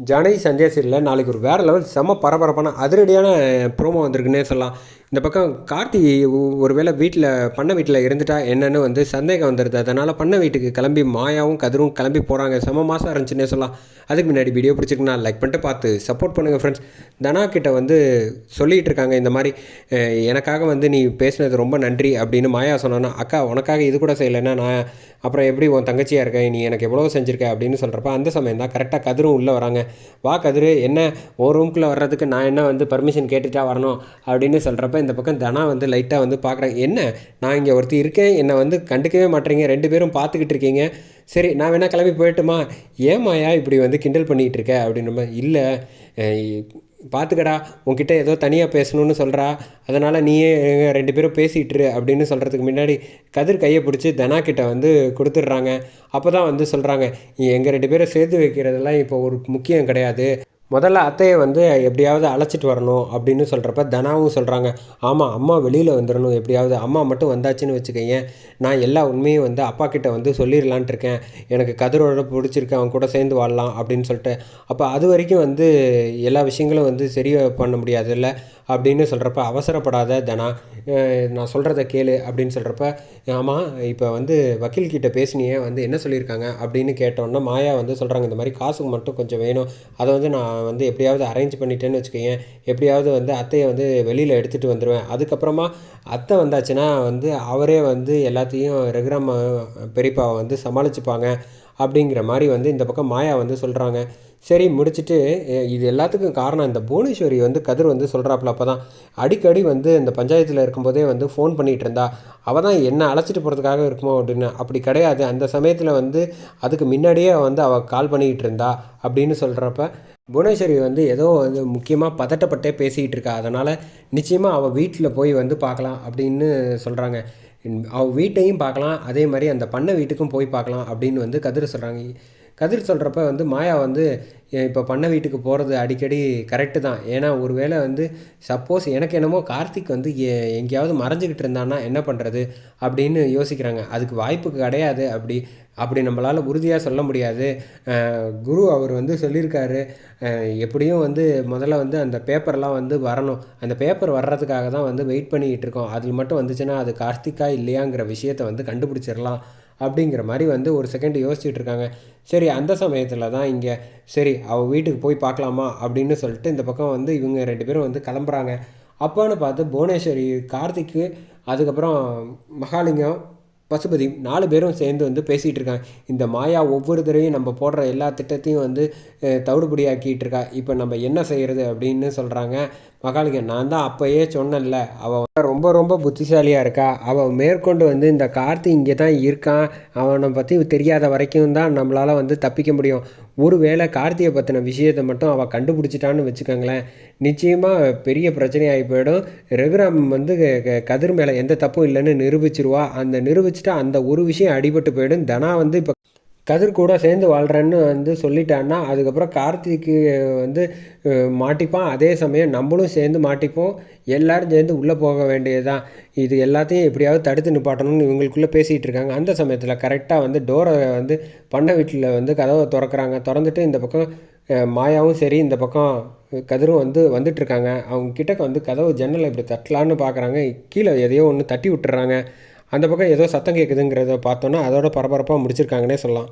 ஜானகி சஞ்சய் சீரியலில் நாளைக்கு ஒரு வேறு லெவல் செம்ம பரபரப்பான அதிரடியான ப்ரோமோ வந்திருக்குன்னே சொல்லலாம். இந்த பக்கம் கார்த்தி ஒரு வேளை வீட்டில் பண்ண வீட்டில் இருந்துட்டா என்னென்னு வந்து சந்தேகம் வந்துடுது அதனால் பண்ண வீட்டுக்கு கிளம்பி மாயாவும் கதிரும் கிளம்பி போகிறாங்க செம்ம மாதம் இருந்துச்சுன்னே சொல்லலாம். அதுக்கு முன்னாடி வீடியோ பிடிச்சிருக்குன்னா லைக் பண்ணிட்டு பார்த்து சப்போர்ட் பண்ணுங்கள் ஃப்ரெண்ட்ஸ் தனா கிட்ட வந்து சொல்லிகிட்டு இருக்காங்க இந்த மாதிரி எனக்காக வந்து நீ பேசினது ரொம்ப நன்றி அப்படின்னு மாயா சொன்னோன்னா அக்கா உனக்காக இது கூட செய்யலைன்னா நான் அப்புறம் எப்படி உன் தங்கச்சியாக இருக்கேன்? நீ எனக்கு எவ்வளோ செஞ்சுருக்க அப்படின்னு சொல்கிறப்ப அந்த சமயம் தான் கரெக்டாக கதிரும் உள்ளே வராங்க. வா கதிரு என்ன? ஓ ரூம்குள்ளே வர்றதுக்கு நான் என்ன வந்து பர்மிஷன் கேட்டுட்டா வரணும் அப்படின்னு சொல்கிறப்ப இந்த பக்கம் தனா வந்து லைட்டாக வந்து பார்க்குறேன் என்ன? நான் இங்கே ஒருத்தர் இருக்கேன். என்னை வந்து கண்டுக்கவே மாட்டேறீங்க. ரெண்டு பேரும் பார்த்துக்கிட்டு இருக்கீங்க. சரி நான் வேணால் கிளம்பி போயிட்டுமா? ஏமாயா இப்படி வந்து கிண்டல் பண்ணிகிட்டு இருக்க? அப்படின்னு இல்லை பார்த்துக்கடா உன்கிட்ட ஏதோ தனியாக பேசணும்னு சொல்கிறா அதனால் நீயே ரெண்டு பேரும் பேசிகிட்டுரு அப்படின்னு சொல்கிறதுக்கு முன்னாடி கதிர் கையை பிடிச்சி தனா கிட்ட வந்து கொடுத்துட்றாங்க. அப்போ தான் வந்து சொல்கிறாங்க எங்கள் ரெண்டு பேரும் சேர்த்து வைக்கிறதெல்லாம் இப்போ ஒரு முக்கியம் கிடையாது. முதல்ல அத்தையை வந்து எப்படியாவது அழைச்சிட்டு வரணும் அப்படின்னு சொல்கிறப்ப தனாவும் சொல்கிறாங்க ஆமாம் அம்மா வெளியில் வந்துடணும் எப்படியாவது அம்மா மட்டும் வந்தாச்சுன்னு வச்சுக்கோங்க நான் எல்லா உண்மையும் வந்து அப்பா கிட்ட வந்து சொல்லிடலான்ட்டு இருக்கேன். எனக்கு கதிரோட பிடிச்சிருக்கு. அவன் கூட சேர்ந்து வாழலாம். அப்படின்னு சொல்லிட்டு. அப்போ அது வரைக்கும் வந்து எல்லா விஷயங்களும் வந்து சரியாக பண்ண முடியாதுல்ல. அப்படின்னு சொல்கிறப்ப அவசரப்படாத தனா நான் சொல்கிறத கேளு அப்படின்னு சொல்கிறப்ப ஆமாம் இப்போ வந்து வக்கீல்கிட்ட பேசினியே வந்து என்ன சொல்லியிருக்காங்க அப்படின்னு கேட்டோன்னா மாயா வந்து சொல்கிறாங்க இந்த மாதிரி காசுக்கு மட்டும் கொஞ்சம் வேணும். அதை வந்து நான் வந்து எப்படியாவது அரேஞ்ச் பண்ணிட்டேன்னு வச்சுக்கோங்க எப்படியாவது வந்து அத்தையை வந்து வெளியில் எடுத்துகிட்டு வந்துடுவேன் அதுக்கப்புறமா அத்தை வந்தாச்சுன்னா வந்து அவரே வந்து எல்லாத்தையும் ரெகுராம் பெரியப்பாவை வந்து சமாளிச்சுப்பாங்க. அப்படிங்கிற மாதிரி வந்து இந்த பக்கம் மாயா வந்து சொல்கிறாங்க சரி முடிச்சுட்டு இது எல்லாத்துக்கும் காரணம் இந்த புவனேஸ்வரி வந்து கதிர் வந்து சொல்கிறாப்புல அப்போ தான் அடிக்கடி வந்து இந்த பஞ்சாயத்தில் இருக்கும்போதே வந்து ஃபோன் பண்ணிகிட்டு இருந்தா. அவள் தான் என்ன அழைச்சிட்டு போகிறதுக்காக இருக்குமோ அப்படின்னு. அப்படி கிடையாது. அந்த சமயத்தில் வந்து அதுக்கு முன்னாடியே வந்து அவள் கால் பண்ணிக்கிட்டு இருந்தா அப்படின்னு சொல்கிறப்ப புவனேஸ்வரி வந்து ஏதோ வந்து முக்கியமாக பதட்டப்பட்டே பேசிக்கிட்டு இருக்கா. அதனால் நிச்சயமாக அவள் வீட்டில் போய் வந்து பார்க்கலாம் அப்படின்னு சொல்கிறாங்க அவள் வீட்டையும் பார்க்கலாம் அதே மாதிரி அந்த பண்ணை வீட்டுக்கும் போய் பார்க்கலாம் அப்படின்னு வந்து கதிர் சொல்கிறாங்க கதிர் சொல்கிறப்ப வந்து மாயா வந்து இப்போ பண்ண வீட்டுக்கு போகிறது அடிக்கடி கரெக்டு தான். ஏன்னா ஒரு வேளை வந்து சப்போஸ் எனக்கு என்னமோ கார்த்திக் வந்து எ- எங்கேயாவது மறைஞ்சிக்கிட்டு இருந்தான்னா என்ன பண்ணுறது அப்படின்னு யோசிக்கிறாங்க. அதுக்கு வாய்ப்பு கிடையாது. அப்படி அப்படி நம்மளால் உறுதியாக சொல்ல முடியாது. குரு அவர் வந்து சொல்லியிருக்காரு. எப்படியும் வந்து முதல்ல வந்து அந்த பேப்பர்லாம் வந்து வரணும். அந்த பேப்பர் வர்றதுக்காக தான் வந்து வெயிட் பண்ணிக்கிட்டு இருக்கோம். அதில் மட்டும் வந்துச்சுன்னா அது கார்த்திக்கா இல்லையாங்கிற விஷயத்தை வந்து கண்டுபிடிச்சிடலாம். அப்படிங்கிற மாதிரி வந்து ஒரு செகண்ட் யோசிச்சுட்டு இருக்காங்க. சரி அந்த சமயத்தில் தான் இங்கே சரி அவள் வீட்டுக்கு போய் பார்க்கலாமா அப்படின்னு சொல்லிட்டு இந்த பக்கம் வந்து இவங்க ரெண்டு பேரும் வந்து கிளம்புறாங்க. அப்பான்னு பார்த்து புவனேஸ்வரி கார்த்திக்கு அதுக்கப்புறம் மகாலிங்கம் பசுபதி நாலு பேரும் சேர்ந்து வந்து பேசிகிட்டு இருக்காங்க. இந்த மாயா ஒவ்வொரு தடவையும் நம்ம போடுற எல்லா திட்டத்தையும் வந்து தவிடுபடியாக்கிட்டு இருக்கா. இப்போ நம்ம என்ன செய்கிறது அப்படின்னு சொல்கிறாங்க மகாலிங்கம் நான் தான் அப்போயே சொன்னேன்ல அவள் ரொம்ப ரொம்ப புத்திசாலியாக இருக்கா? அவள் மேற்கொண்டு வந்து இந்த கார்த்தி இங்கே தான் இருக்கான். அவனை பற்றி தெரியாத வரைக்கும் தான் நம்மளால் வந்து தப்பிக்க முடியும். ஒருவேளை கார்த்தியை பற்றின விஷயத்தை மட்டும் அவள் கண்டுபிடிச்சிட்டான்னு வச்சுக்கோங்களேன். நிச்சயமாக பெரிய பிரச்சனையாகி போயிடும். ரகுராம் வந்து க- கதிர் மேலே எந்த தப்பும் இல்லைன்னு நிரூபிச்சிருவா. அந்த நிரூபிச்சிட்டா அந்த ஒரு விஷயம் அடிபட்டு போயிடும். தனா வந்து இப்போ கதிர் கூட சேர்ந்து வாழ்கிறேன்னு வந்து சொல்லிட்டான்னா அதுக்கப்புறம் கார்த்திக்கு வந்து மாட்டிப்பான். அதே சமயம் நம்மளும் சேர்ந்து மாட்டிப்போம். எல்லோரும் சேர்ந்து உள்ளே போக வேண்டியதுதான். இது எல்லாத்தையும் எப்படியாவது தடுத்து நிப்பாட்டணும்னு இவங்களுக்குள்ளே பேசிகிட்டு இருக்காங்க. அந்த சமயத்தில் கரெக்டாக வந்து டோரை வந்து பண்ண வீட்டில் வந்து கதவை திறக்கறாங்க. திறந்துட்டு இந்த பக்கம் மாயாவும் சரி இந்த பக்கம் கதிரும் வந்து வந்துட்டுருக்காங்க அவங்க கிட்டக்க வந்து கதவு ஜன்னலை இப்படி தட்டலான்னு பார்க்குறாங்க கீழே எதையோ ஒன்று தட்டி விட்டுறாங்க. அந்த பக்கம் ஏதோ சத்தம் கேட்குதுங்கிறத பார்த்தோன்னா அதோட பரபரப்பாக முடிச்சிருக்காங்கன்னே சொல்லலாம்.